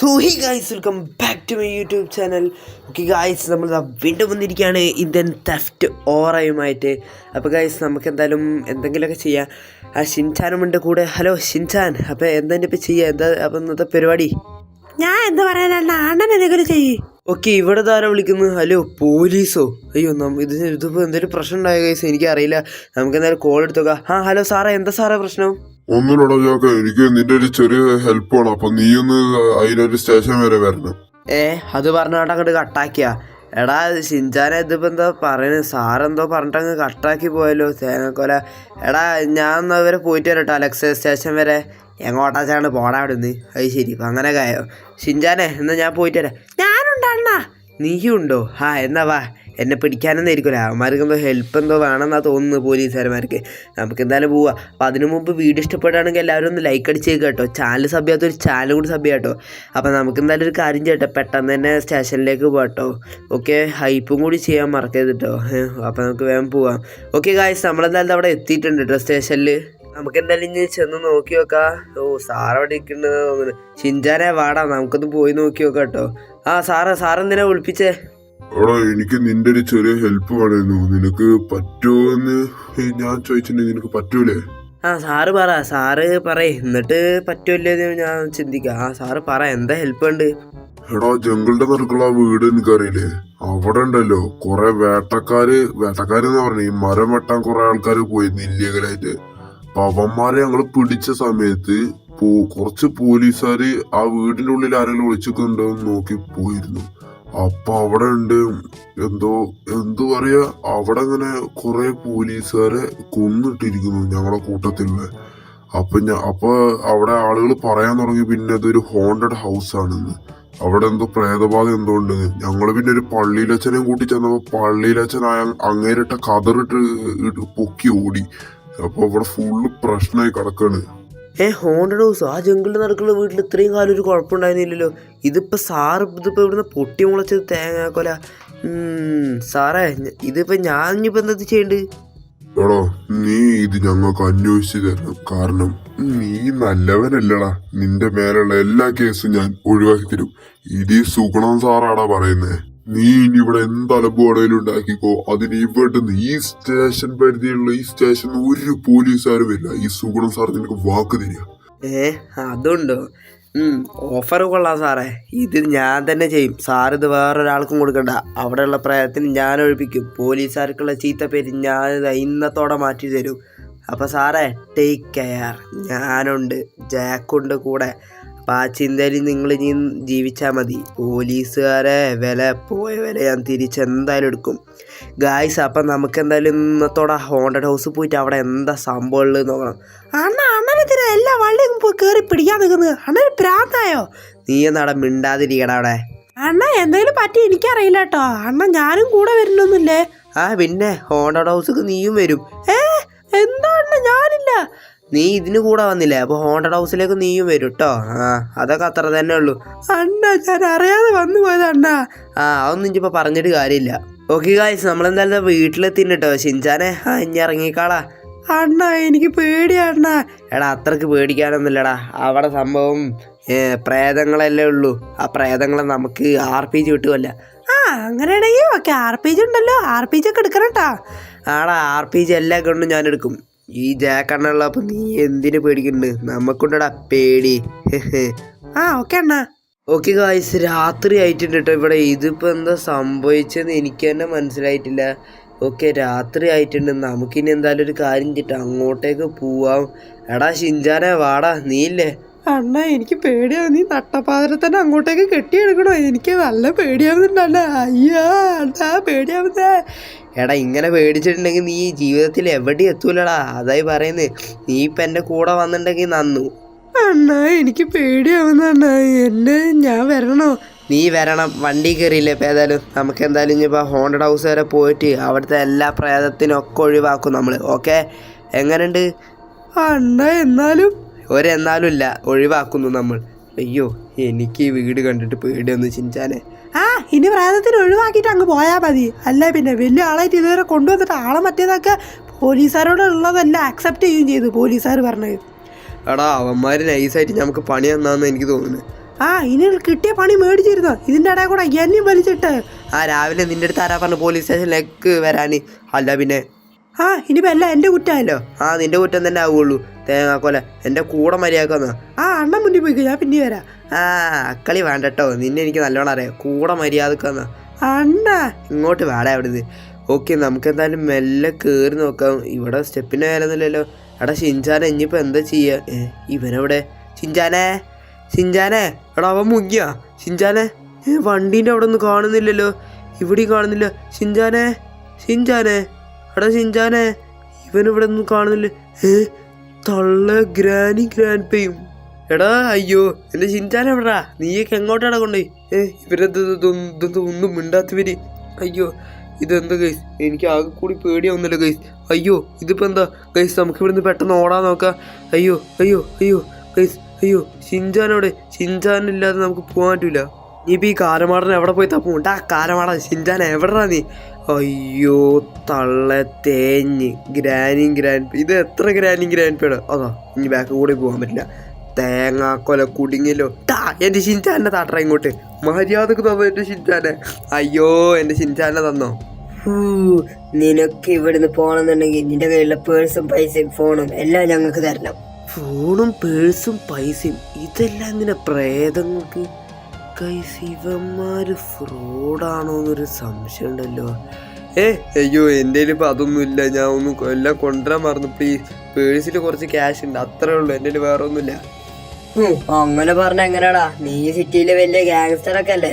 So hi guys welcome back to my YouTube channel okay guys നമ്മൾ വീണ്ടും വന്നിരിക്കുകയാണ് Indian theft ഓറയുമായിട്ട് അപ്പോൾ guys നമുക്ക് എന്തായാലും എന്തെങ്കിലുമൊക്കെ ചെയ്യാം. ആ ഷിൻചാനും ഉണ്ട് കൂടെ. Hello Shinchan. അപ്പോൾ എന്താ ഇപ്പോൾ ചെയ്യുക? എന്താ അപ്പം ഇന്നത്തെ പരിപാടി? ഞാൻ എന്താ പറയാനാണ് അണ്ണൻ എന്തെങ്കിലും ചെയ്യ്. ഓക്കെ ഇവിടെ ആരാ വിളിക്കുന്നത് ഹലോ പോലീസോ? അയ്യോ നമ്മ ഇത് ഇതിപ്പോൾ എന്തെങ്കിലും പ്രശ്നം ഉണ്ടായ ഗൈസ് എനിക്കറിയില്ല. നമുക്ക് എന്തായാലും കോൾ എടുത്തോക്കാം ആ ഹലോ സാറേ എന്താ സാറേ പ്രശ്നം? ഒന്നുമില്ലടാ ജോക്ക എനിക്ക് നിന്റെ ഒരു ചെറിയ ഹെൽപ്പ് വേണം. അപ്പൊ നീ ഒന്ന് അതിനൊരു സ്റ്റേഷൻ വരെ വരണം. ഏ അത് പറഞ്ഞാട്ട് അങ്ങോട്ട് കട്ടാക്കിയാ എടാ ഷിൻചാനെ ഇതിപ്പോ എന്താ പറയുന്നത് സാറെന്തോ പറഞ്ഞിട്ട് അങ്ങ് കട്ടാക്കി പോയല്ലോ തേങ്ങക്കൊല. എടാ ഞാൻ എന്നാ വരെ പോയിട്ട് വരട്ടോ അലക്സ സ്റ്റേഷൻ വരെ. എങ്ങോട്ടാച്ചാണ് പോടാ അവിടെ നിന്ന് അത് ശരി അങ്ങനെ കായോ ഷിൻചാനെ എന്നാ ഞാൻ പോയിട്ട് വരാം. ഞാനുണ്ട് അണ്ണ നീയും ഉണ്ടോ ആ എന്നാ വാ. എന്നെ പിടിക്കാനൊന്നും ആയിരിക്കില്ല അവന്മാർക്ക് എന്തോ ഹെൽപ്പ് എന്തോ വേണമെന്നാ തോന്നുന്നു പോലീസുകാരന്മാർക്ക്. നമുക്ക് എന്തായാലും പോവാം. അപ്പം അതിനു മുമ്പ് വീഡിയോ ഇഷ്ടപ്പെടുകയാണെങ്കിൽ എല്ലാവരും ഒന്ന് ലൈക്ക് അടിച്ചേക്ക് കേട്ടോ. ചാനൽ സബ് ഒരു ചാനൽ കൂടി ചെയ്യാം കേട്ടോ അപ്പം നമുക്ക് എന്തായാലും ഒരു കാര്യം ചെയ്യട്ടെ. പെട്ടെന്ന് തന്നെ സ്റ്റേഷനിലേക്ക് പോകട്ടോ ഓക്കെ ഹൈപ്പും കൂടി ചെയ്യാൻ മറക്കരുത് കേട്ടോ. അപ്പം നമുക്ക് വേഗം പോവാം. ഓക്കെ ഗായ്സ് നമ്മളെന്തായാലും അവിടെ എത്തിയിട്ടുണ്ട് കേട്ടോ സ്റ്റേഷനിൽ നമുക്ക് എന്തായാലും ഇനി ചെന്ന് നോക്കി നോക്കാം ഓ സാർ അവിടെ ഇരിക്കുന്നത് തോന്നുന്നു. ഷിൻജാനെ വാടാ നമുക്കൊന്ന് പോയി നോക്കി നോക്കാം കേട്ടോ. ആ സാറ് സാറെന്തിനാ വിളിപ്പിച്ചേ? എടാ എനിക്ക് നിന്റെ ഒരു ചെറിയ ഹെൽപ്പ് വേണമായിരുന്നു നിനക്ക് പറ്റുമോ എന്ന് ഞാൻ ചോദിച്ചിട്ടുണ്ടെങ്കിൽ നിനക്ക് പറ്റൂലേ? ആ സാറ് പറ സാറ് പറ എന്നിട്ട് പറ്റുമല്ലേ എന്ന് ഞാൻ ചിന്തിക്കാം. ആ സാറ് പറ എന്താ ഹെൽപ്പ് ഉണ്ട് എടാ ജംഗിളുടെ നടുക്കുള്ള ആ വീട് എനിക്കറിയില്ലേ? അവിടെ ഉണ്ടല്ലോ. കൊറേ വേട്ടക്കാര് വേട്ടക്കാരെന്ന് പറഞ്ഞു ഈ മരം വെട്ടാൻ കൊറേ ആൾക്കാർ പോയി ഇല്ലീഗലായിട്ട് അവന്മാരെ ഞങ്ങൾ പിടിച്ച സമയത്ത് കുറച്ച് പോലീസുകാര് ആ വീടിന്റെ ഉള്ളിൽ ആരെങ്കിലും എന്ന് നോക്കി പോയിരുന്നു. അപ്പൊ അവിടെ ഉണ്ട് എന്തോ എന്തു പറയാ അവിടെ ഇങ്ങനെ കുറെ പോലീസുകാരെ കൊന്നിട്ടിരിക്കുന്നു ഞങ്ങളുടെ കൂട്ടത്തിലുള്ള അപ്പൊ ഞാൻ അപ്പൊ അവിടെ ആളുകൾ പറയാൻ തുടങ്ങി പിന്നെ അതൊരു ഹോണ്ടഡ് ഹൗസ് ആണെന്ന്. അവിടെ എന്തോ പ്രേതബാധ എന്തോ ഉണ്ട് ഞങ്ങൾ പിന്നെ ഒരു പള്ളിയിലച്ഛനെയും കൂട്ടി ചെന്നപ്പോ പള്ളിയിലച്ഛൻ അങ്ങേരിട്ട കതറിട്ട് പൊക്കി ഓടി. അപ്പൊ ഇവിടെ ഫുള്ള് പ്രശ്നമായി കിടക്കാണ്. ഏ ഹോണ്ടഡ് ഹൗസ് ആ ജംഗിളിൽ നടക്കുന്ന വീട്ടിൽ ഇത്രയും കാലം ഒരു കുഴപ്പമുണ്ടായിരുന്നില്ലല്ലോ. ഇതിപ്പോ സാറ് ഇതിപ്പോ ഇവിടുന്ന് പൊട്ടി മുളച്ചത് തേങ്ങാക്കൊല കൊല. സാറേ ഇതിപ്പോ ഞാൻ ഇപ്പൊ എന്താ ചെയ്യണ്ട്? എടോ നീ ഇത് ഞങ്ങൾക്ക് അന്വേഷിച്ചു തരണം. കാരണം നീ നല്ലവനല്ലടാ. നിന്റെ മേലുള്ള എല്ലാ കേസും ഞാൻ ഒഴിവാക്കി തരും. ഇത് സുഗുണം സാറാടാ പറയുന്നേ. നീ ഇനി ഇവിടെ എന്ത് അലമ്പുകടയിലും ഉണ്ടാക്കിക്കോ? അതിന് ഇവിടുന്ന് ഈ സ്റ്റേഷൻ പരിധിയിലുള്ള ഈ സ്റ്റേഷൻ ഒരു പോലീസുകാരും വരില്ല ഈ സുഗുണം സാർ നിനക്ക് വാക്ക് തരിക. ഏ അതുണ്ടോ? ഓഫർ കൊള്ളാം സാറേ. ഇത് ഞാൻ തന്നെ ചെയ്യും. സാർ ഇത് വേറൊരാൾക്കും കൊടുക്കണ്ട. അവിടെയുള്ള പ്രയത്നം ഞാൻ ഒഴിപ്പിക്കും. പോലീസുകാർക്കുള്ള ചീത്ത പേര് ഞാൻ ഇന്നത്തോടെ മാറ്റി തരും. അപ്പോൾ സാറേ ടേക്ക് കെയർ ഞാനുണ്ട്. ജാക്കുണ്ട് കൂടെ. ചിന്തയിൽ നിങ്ങൾ ഇനി ജീവിച്ചാൽ മതി. പോലീസുകാരെ വില പോയ വില ഞാൻ തിരിച്ചെന്തായാലും എടുക്കും. ഗായ്സ് അപ്പം നമുക്ക് എന്തായാലും ഇന്നത്തോടെ ഹോണ്ടഡ് ഹൗസ് പോയിട്ട് അവിടെ എന്താ സംഭവമുള്ളത് നോക്കണം. അണ്ണ അണ്ണനെതിരെ എല്ലാ വള്ളിയും പോയി കയറി പിടിക്കാൻ നിൽക്കുന്നത്. അണ്ണന് പ്രാന്തായോ? നീ എന്നാടെ മിണ്ടാതിരിക്കണം അവിടെ. അണ്ണ എന്തെങ്കിലും പറ്റി എനിക്കറിയില്ല കേട്ടോ. അണ്ണ ഞാനും കൂടെ വരുന്നൊന്നുമില്ലേ ആ പിന്നെ ഹോണ്ടഡ് ഹൗസിക്ക് നീയും വരും. ഏ? എന്താ അണ്ണ? ഞാനില്ല. നീ ഇതിന് കൂടെ വന്നില്ലേ? അപ്പോൾ ഹോണ്ടഡ് ഹൗസിലേക്ക് നീയും വരും കേട്ടോ ആ അതൊക്കെ അത്ര തന്നെ ഉള്ളൂ. അണ്ണ ഞാൻ അറിയാതെ വന്നു പോയത് അണ്ണ. ആ അതൊന്നും ഇനിയിപ്പോൾ പറഞ്ഞിട്ട് കാര്യമില്ല. ഓക്കെ ഗായ്സ് നമ്മളെന്തായാലും വീട്ടിലെത്തിന് കേട്ടോ ഷിൻചാനെ ആ ഇനി ഇറങ്ങിക്കാളാ അണ്ണ എനിക്ക് പേടിയണ്ണ എടാ അത്രയ്ക്ക് പേടിക്കാനൊന്നുമില്ലടാ. അവിടെ സംഭവം പ്രേതങ്ങളല്ലേ ഉള്ളൂ. ആ പ്രേതങ്ങളെ നമുക്ക് ആർ പി ജി കിട്ടുമല്ല ആ അങ്ങനെയാണെങ്കിൽ ഓക്കെ ആർ പി ജി ഉണ്ടല്ലോ. ആർ പി ജി ഒക്കെ എടുക്കണം കേട്ടോ ആടാ ആർ പി ജി എല്ലാ കൊണ്ടും ഞാൻ എടുക്കും. ഈ ജാക്കണ്ണുള്ളപ്പോൾ നീ എന്തിനു പേടിക്കുന്നുണ്ട്? നമുക്കുണ്ടടാ പേടി. ആ ഓക്കെ അണ്ണ. ഓക്കെ ഗായ്സ് രാത്രി ആയിട്ടുണ്ട് കേട്ടോ ഇവിടെ. ഇതിപ്പോൾ എന്താ സംഭവിച്ചതെന്ന് എനിക്ക് തന്നെ മനസ്സിലായിട്ടില്ല. ഓക്കെ രാത്രി ആയിട്ടുണ്ട്. നമുക്കിനി എന്തായാലും ഒരു കാര്യം കിട്ടാം അങ്ങോട്ടേക്ക് പോവാം. എടാ ഷിൻജാനെ വാടാ. നീയില്ലേ? അണ്ണ എനിക്ക് പേടിയാവും നീ നട്ടപ്പാതിരെ തന്നെ അങ്ങോട്ടേക്ക് കെട്ടിയെടുക്കണോ? എനിക്ക് നല്ല പേടിയാവുന്നുണ്ട് അണ്ണ അയ്യോ അണ്ണ പേടിയാവുന്നേ? എടാ ഇങ്ങനെ പേടിച്ചിട്ടുണ്ടെങ്കിൽ നീ ജീവിതത്തിൽ എവിടെ എത്തൂലടാ. അതായി പറയുന്നത് നീ ഇപ്പം എന്റെ കൂടെ വന്നിട്ടുണ്ടെങ്കിൽ നന്നു. അണ്ണ എനിക്ക് പേടിയാവുന്ന അണ്ണ. എന്നെ ഞാൻ വരണോ? നീ വരണം. വണ്ടി കയറിയില്ലേ ഇപ്പം ഏതായാലും? നമുക്ക് എന്തായാലും ഇനിയിപ്പോൾ ഹോണ്ടഡ് ഹൗസ് വരെ പോയിട്ട് അവിടുത്തെ എല്ലാ പ്രേതത്തിനും ഒക്കെ ഒഴിവാക്കും നമ്മൾ ഓക്കെ എങ്ങനെയുണ്ട്? അണ്ണ എന്നാലും ഒരെന്നാലും ഇല്ല ഒഴിവാക്കുന്നു നമ്മൾ. അയ്യോ എനിക്ക് ഈ വീട് കണ്ടിട്ട് പേടിയൊന്ന് ചിന്താനെ ആ ഇനി പ്രായത്തിന് ഒഴിവാക്കിയിട്ട് അങ്ങ് പോയാൽ മതി. അല്ല പിന്നെ വലിയ ആളായിട്ട് ഇതുവരെ കൊണ്ടുവന്നിട്ട് ആളെ മറ്റേതൊക്കെ പോലീസുകാരോട് ഉള്ളതല്ല അക്സെപ്റ്റ് ചെയ്യുകയും ചെയ്തു പോലീസുകാർ പറഞ്ഞത്. എടാ അവന്മാർ നൈസായിട്ട് നമുക്ക് പണി തന്നാന്ന് എനിക്ക് തോന്നുന്നു. ആ ഇനി കിട്ടിയ പണി മേടിച്ചിരുന്നോ? ഇതിന്റെ ഇടയിൽ കൂടെ എന്നെയും വലിച്ചിട്ട്. ആ രാവിലെ നിന്റെ അടുത്ത് ആരാ പറഞ്ഞു പോലീസ് സ്റ്റേഷനിലേക്ക് വരാൻ അല്ല പിന്നെ. ആ ഇനിയിപ്പോൾ എല്ലാം എന്റെ കുറ്റമല്ലോ ആ നിന്റെ കുറ്റം തന്നെ ആവുള്ളൂ. തേങ്ങാക്കൊല. എന്റെ കൂടെ മര്യാദക്കാന്ന് ആ അണ്ണൻ മുന്നിൽ പോയിക്കോ ഞാൻ പിന്നെ വരാം. ആ അക്കളി വേണ്ട കേട്ടോ നിന്നെ എനിക്ക് നല്ലോണം അറിയാം. കൂടെ മര്യാദക്കാന്ന് അണ്ണ ഇങ്ങോട്ട് വേടാ അവിടുന്ന് ഓക്കെ നമുക്ക് എന്തായാലും മെല്ലെ കയറി നോക്കാം. ഇവിടെ സ്റ്റെപ്പിന്റെ മേലൊന്നുമില്ലല്ലോ. എടാ ഷിൻചാന ഇനിയിപ്പോൾ എന്താ ചെയ്യുക ഇവനവിടെ? ഷിൻചാനേ ഷിൻചാനെ എടാ അവൻ മുങ്ങിയ. ഷിൻചാനെ വണ്ടീന്റെ അവിടെ ഒന്നും കാണുന്നില്ലല്ലോ. ഇവിടെയും കാണുന്നില്ല. ഷിൻചാനെ ഷിൻചാനെ എടാ ഷിൻചാനെ ഇവനിവിടെ ഒന്നും കാണുന്നില്ല. തള്ള ഗ്രാനി ഗ്രാൻഡ് പേയും. എടാ അയ്യോ എന്റെ ഷിൻചാൻ എവിടാ നീയൊക്കെ എങ്ങോട്ടാണ് കൊണ്ടേ? ഏ ഇവരെന്ത് ഒന്നും മിണ്ടാത്തവര്. അയ്യോ ഇതെന്താ ഗൈസ്? എനിക്ക് ആകെ കൂടി പേടിയാവുന്നില്ല ഗൈസ്. അയ്യോ ഇതിപ്പോ എന്താ? ഗൈസ് നമുക്ക് ഇവിടുന്ന് പെട്ടെന്ന് ഓടാൻ നോക്കാം. അയ്യോ അയ്യോ അയ്യോ ഗൈസ് അയ്യോ ഷിൻചാനോടെ ഷിൻചാനില്ലാതെ നമുക്ക് പോകാൻ പറ്റൂല. ഇപ്പൊ ഈ കാരമാടൻ എവിടെ പോയി തപ്പും? ആ കാരമാടൻ ഷിൻചാൻ എവിടെടാ നീ? അയ്യോ തള്ള തേഞ്ഞ്. ഗ്രാനിങ് ഗ്രാൻഡ് ഇത് എത്ര ഗ്രാനിങ് ഗ്രാൻഡ് പേടോ അതാ ഇനി ബാക്ക് കൂടെ പോകാൻ പറ്റില്ല. തേങ്ങാക്കൊല കുടുങ്ങിയല്ലോ ടാ എന്റെ ഷിൻചാനെ താട്ടറ ഇങ്ങോട്ട്. മര്യാദയ്ക്ക് തന്നു എന്റെ ഷിൻചാനെ അയ്യോ എന്റെ ഷിൻചാനെ തന്നോ? നിനക്ക് ഇവിടുന്ന് പോകണമെന്നുണ്ടെങ്കിൽ നിന്റെ കയ്യിലുള്ള പേഴ്സും പൈസയും ഫോണും എല്ലാം ഞങ്ങൾക്ക് തരണം. ഫോണും പേഴ്സും പൈസയും ഇതെല്ലാം ഇങ്ങനെ പ്രേതങ്ങൾക്ക്? കൈസ് ഇവന്മാര് ഫ്രോഡാണോ എന്നൊരു സംശയം ഉണ്ടല്ലോ ഏ അയ്യോ എന്റെ ഇപ്പം അതൊന്നും ഇല്ല ഞാൻ ഒന്ന് എല്ലാം കൊണ്ടുവരാൻ മറന്നു. പ്ലീസ് പേഴ്സിൽ കുറച്ച് ക്യാഷ് ഉണ്ട്. അത്രേ ഉള്ളൂ. എന്റെ വേറെ ഒന്നുമില്ല അങ്ങനെ പറഞ്ഞ എങ്ങനെയാടാ നീ സിറ്റിയിലെ വലിയ ഗാങ്സ്റ്റർ ഒക്കെ അല്ലേ?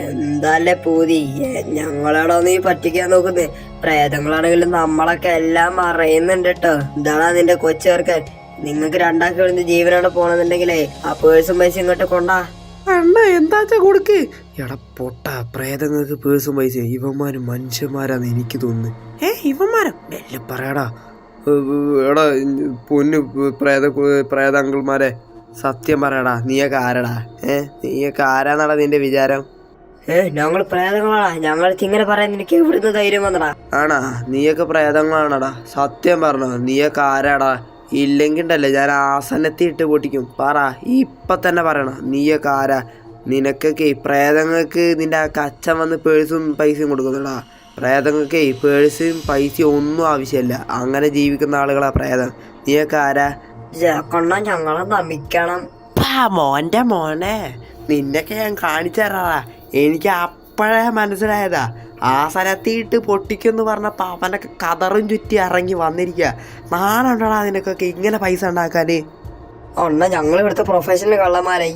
എന്താല്ലേ പൂതി? ഞങ്ങളാണോ നീ പറ്റിക്കാൻ നോക്കുന്നത് പ്രേതങ്ങളാണെങ്കിലും നമ്മളൊക്കെ എല്ലാം അറിയുന്നുണ്ട് കേട്ടോ ഇതാടാ നിന്റെ കൊച്ചു ചേർക്കാൻ നിങ്ങൾക്ക് രണ്ടാക്കി ജീവനോടെ പോണെന്നുണ്ടെങ്കിലേ ആ പേഴ്സും പൈസ ഇങ്ങോട്ട് കൊണ്ടാ. അണ്ണ എന്താച്ചാ കൊടുക്ക്? എടാ പൊട്ട പ്രേതങ്ങൾക്ക് പേഴ്സും പൈസ ഇവന്മാരും മനുഷ്യന്മാരാന്ന് എനിക്ക് തോന്നുന്നു. ഏ ഇവന്മാരോ? മെല്ലെ പറയടാ. എടാ പൊന്ന് പ്രേത പ്രേതങ്കിൾമാരെ സത്യം പറയടാ. നീയൊക്കെ ആരടാ? ഏ നീയൊക്കെ ആരാന്നാടാ നിന്റെ വിചാരം? ഏ ഞങ്ങൾ പ്രേതങ്ങളാടാ ഞങ്ങൾ ഇങ്ങനെ പറയാൻ നിനക്ക് ഇവിടുന്ന് ധൈര്യം വന്നടാ? ആണാ നീയൊക്കെ പ്രേതങ്ങളാണടാ. സത്യം പറഞ്ഞോ നീയൊക്കെ ആരാടാ? ഇല്ലെങ്കിൽ ഉണ്ടല്ലേ ഞാൻ ആസനത്തിൽ ഇട്ട് പൊട്ടിക്കും. പറ ഇപ്പൊ തന്നെ പറയണം. നീയൊക്കെ ആരാ? നിനക്കൊക്കെ പ്രേതങ്ങൾക്ക് നിന്റെ ആ കച്ചൻ വന്ന് പേഴ്സും പൈസയും കൊടുക്കുന്നുണ്ടാ? പ്രേതങ്ങൾക്ക് പേഴ്സും പൈസയും ഒന്നും ആവശ്യമില്ല. അങ്ങനെ ജീവിക്കുന്ന ആളുകളാ പ്രേതം. നീയൊക്കെ ആരാ? ഞങ്ങളെ നമിക്കണം മോന്റെ മോനെ. നിന്നൊക്കെ ഞാൻ കാണിച്ചു തരാറാ. എനിക്ക് അപ്പോഴേ മനസ്സിലായതാ. ആ സ്ഥലത്തിട്ട് പൊട്ടിക്കുമെന്ന് പറഞ്ഞപ്പോൾ അവനൊക്കെ കതറും ചുറ്റി ഇറങ്ങി വന്നിരിക്കുക നാണുണ്ടടാ നിനക്കൊക്കെ ഇങ്ങനെ പൈസ ഉണ്ടാക്കാൻ ഒന്ന ഞങ്ങൾ ഇവിടുത്തെ പ്രൊഫഷണൽ കള്ളന്മാരെ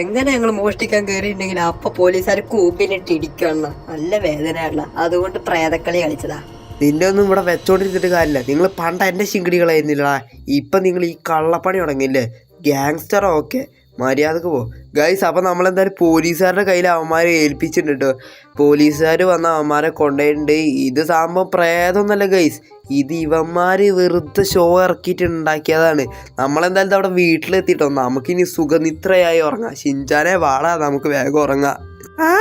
എങ്ങനെ ഞങ്ങൾ മോഷ്ടിക്കാൻ കയറിയിട്ടുണ്ടെങ്കിൽ അപ്പൊ പോലീസുകാർ കൂപ്പിലിട്ട് ഇടിക്കണം നല്ല വേദനയുള്ള അതുകൊണ്ട് പ്രേതക്കളി കളിച്ചതാ. നിന്നെ ഒന്നും ഇവിടെ വെച്ചോണ്ടിരുന്നിട്ട് കാര്യമില്ല. നിങ്ങൾ പണ്ട് എന്റെ ശിങ്കിടികളായിരുന്നില്ലടാ. ഇപ്പം നിങ്ങൾ ഈ കള്ളപ്പണി തുടങ്ങിയില്ലേ? ഗ്യാങ്സ്റ്റർ ഓക്കെ മര്യാദയ്ക്ക് പോ. ഗൈസ് അപ്പം നമ്മളെന്തായാലും പോലീസുകാരുടെ കയ്യിൽ അവന്മാരെ ഏൽപ്പിച്ചിട്ടുണ്ട് കേട്ടോ. പോലീസുകാർ വന്ന അവന്മാരെ കൊണ്ടുപോയിട്ടുണ്ട്. ഇത് സംഭവം പ്രേതമൊന്നുമല്ല ഗൈസ് ഇത് ഇവന്മാർ വെറുതെ ഷോ ഇറക്കിയിട്ട് ഉണ്ടാക്കിയതാണ്. നമ്മളെന്തായാലും അവിടെ വീട്ടിലെത്തിയിട്ടോ നമുക്കിനി സുഖനിത്രയായി ഉറങ്ങാം. ഷിൻചാനെ വാടാ നമുക്ക് വേഗം ഉറങ്ങാം. ആ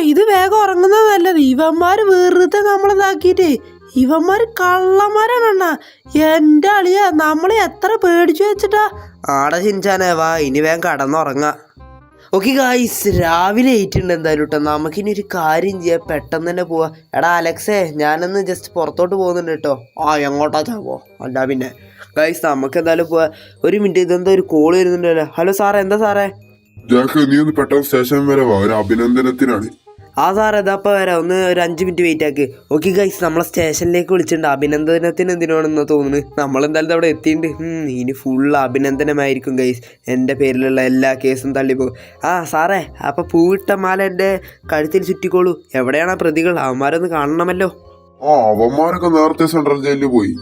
ഇത് വേഗം ഉറങ്ങുന്നത് ഇവന്മാര് വെറുതെ നമ്മളിതാക്കിട്ടേ ഇവന്മാര് കള്ളന്മാരാണ് എന്റെ അളിയ നമ്മളെ എത്ര പേടിച്ചു വെച്ചിട്ടാ? ആടെ ചിഞ്ചാനേ വാ ഇനി വേഗം കടന്നുറങ്ങാം. ഓക്കെ ഗായ്സ് രാവിലെ ഏറ്റുണ്ട് എന്തായാലും കേട്ടോ നമുക്കിനി ഒരു കാര്യം ചെയ്യാം. പെട്ടെന്ന് തന്നെ പോവാ. എടാ അലക്സേ ഞാനൊന്ന് ജസ്റ്റ് പുറത്തോട്ട് പോകുന്നുണ്ട് കേട്ടോ. ആ എങ്ങോട്ടാ ചാവോ അല്ല പിന്നെ. ഗായ്സ് നമുക്ക് എന്തായാലും പോവാ. ഒരു മിനിറ്റ് ഇതെന്താ ഒരു കോൾ വരുന്നുണ്ടല്ലോ. ഹലോ സാറേ എന്താ സാറേ ജാക്ക് നീ ഒന്ന് പെട്ടെന്ന് സ്റ്റേഷൻ വരെ വാ. ഒരു അഭിനന്ദനത്തിനാണ്. ആ സാറേ അതപ്പോൾ വരാം. ഒന്ന് ഒരു അഞ്ച് മിനിറ്റ് വെയിറ്റ് ആക്ക്. ഓക്കെ ഗൈസ് നമ്മളെ സ്റ്റേഷനിലേക്ക് വിളിച്ചിട്ടുണ്ട്. അഭിനന്ദനത്തിന് എന്തിനാണെന്ന് തോന്നുന്നു. നമ്മളെന്തായാലും അവിടെ എത്തിയിട്ടുണ്ട്. ഇനി ഫുൾ അഭിനന്ദനമായിരിക്കും ഗൈസ് എന്റെ പേരിലുള്ള എല്ലാ കേസും തള്ളിപ്പോകും. ആ സാറേ അപ്പോൾ പൂവിട്ട മാല എന്റെ കഴുത്തിൽ ചുറ്റിക്കോളൂ. എവിടെയാണ് ആ പ്രതികൾ? അവന്മാരൊന്ന് കാണണമല്ലോ. ആ അവന്മാരൊക്കെ നേരത്തെ സെൻട്രൽ ജയിലിൽ പോയി.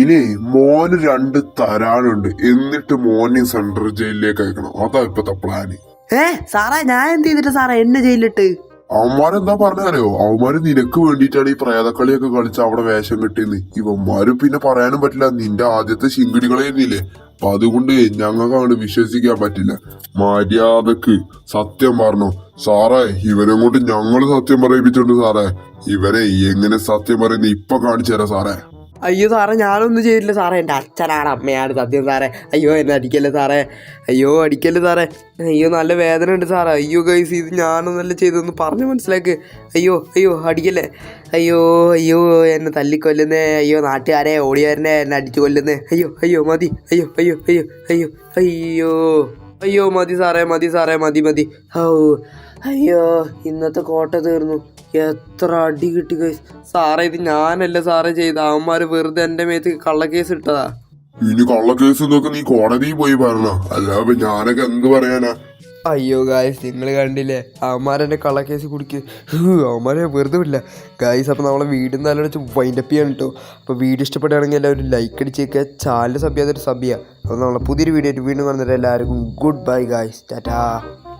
ഇനി മോന് രണ്ട് തരാനുണ്ട്. എന്നിട്ട് മോനെ സെൻട്രൽ ജയിലിലേക്ക് അയക്കണം. അതാ ഇപ്പത്തെ പ്ലാന് ഏ സാറേ ഞാൻ എന്ത് ചെയ്തിട്ട് സാറേ എന്നെ ജയിലിലിട്ട്? അവന്മാരെന്താ പറഞ്ഞാലോ അവന്മാര് നിനക്ക് വേണ്ടിയിട്ടാണ് ഈ പ്രേതക്കളിയൊക്കെ കളിച്ച് അവിടെ വേഷം കിട്ടിയെന്ന് ഇവന്മാരും പിന്നെ പറയാനും പറ്റില്ല. നിന്റെ ആദ്യത്തെ ശിങ്കിടികളായിരുന്നില്ലേ? അപ്പൊ അതുകൊണ്ട് ഞങ്ങൾക്ക് അങ്ങോട്ട് വിശ്വസിക്കാൻ പറ്റില്ല. മര്യാദയ്ക്ക് സത്യം പറഞ്ഞു. സാറേ ഇവനെ കൊണ്ട് ഞങ്ങൾ സത്യം പറയിപ്പിച്ചിട്ടുണ്ട് സാറേ. ഇവരെ എങ്ങനെ സത്യം പറയുന്ന ഇപ്പൊ കാണിച്ചു തരാം സാറേ. അയ്യോ സാറേ ഞാനൊന്നും ചെയ്തില്ല സാറേ. എന്റെ അച്ഛനാണ് അമ്മയാണ് സത്യം സാറേ. അയ്യോ എന്നെ അടിക്കല്ലേ സാറേ. അയ്യോ അടിക്കല്ലേ സാറേ. അയ്യോ നല്ല വേദന ഉണ്ട് സാറേ. അയ്യോ ഗൈസ് ഇത് ഞാനൊന്നല്ല ചെയ്തൊന്ന് പറഞ്ഞ് മനസ്സിലാക്ക്. അയ്യോ അയ്യോ അടിക്കല്ലേ. അയ്യോ അയ്യോ എന്നെ തല്ലിക്കൊല്ലുന്നേ. അയ്യോ നാട്ടുകാരെ ഓടിയാരനെ എന്നെ അടിച്ചു കൊല്ലുന്നേ. അയ്യോ അയ്യോ മതി. അയ്യോ അയ്യോ അയ്യോ അയ്യോ അയ്യോ. അയ്യോ മതി സാറേ മതി സാറേ മതി മതി. ഓ അയ്യോ ഇന്നത്തെ കോട്ട തീർന്നു. എത്ര അടി കിട്ടി ഗൈസ് സാറേ ഇത് ഞാനല്ല സാറേ ചെയ്ത അവന്മാര് വെറുതെ എന്റെ മേത്ത് കള്ളക്കേസ് ഇട്ടതാ. ഇനി കള്ളക്കേസ് എന്നൊക്കെ നീ കോടതിയിൽ പോയി പറഞ്ഞ. അല്ലാതെ ഞാനൊക്കെ എന്ത് പറയാനാ? അയ്യോ ഗായ്സ് നിങ്ങൾ കണ്ടില്ലേ? അവന്മാരെന്നെ കള്ളക്കേസ് കുടിക്ക്. അവന്മാരെ വെറുതെ വിടില്ല. ഗായ്സ് അപ്പോൾ നമ്മളെ വീട് നല്ല വെച്ച് വൈൻഡപ്പ് ചെയ്യണം കേട്ടോ അപ്പോൾ വീഡിയോ ഇഷ്ടപ്പെടുകയാണെങ്കിൽ എല്ലാവരും ലൈക്ക് അടിച്ചേക്കുക ചാനൽ സബ് ചെയ്യാത്തൊരു സബ് ചെയ്യുക. അപ്പോൾ നമ്മളെ പുതിയൊരു വീഡിയോ ആയിട്ട് വീണ്ടും വന്നിട്ട് എല്ലാവർക്കും ഗുഡ് ബൈ ഗായ്സ് ടാറ്റാ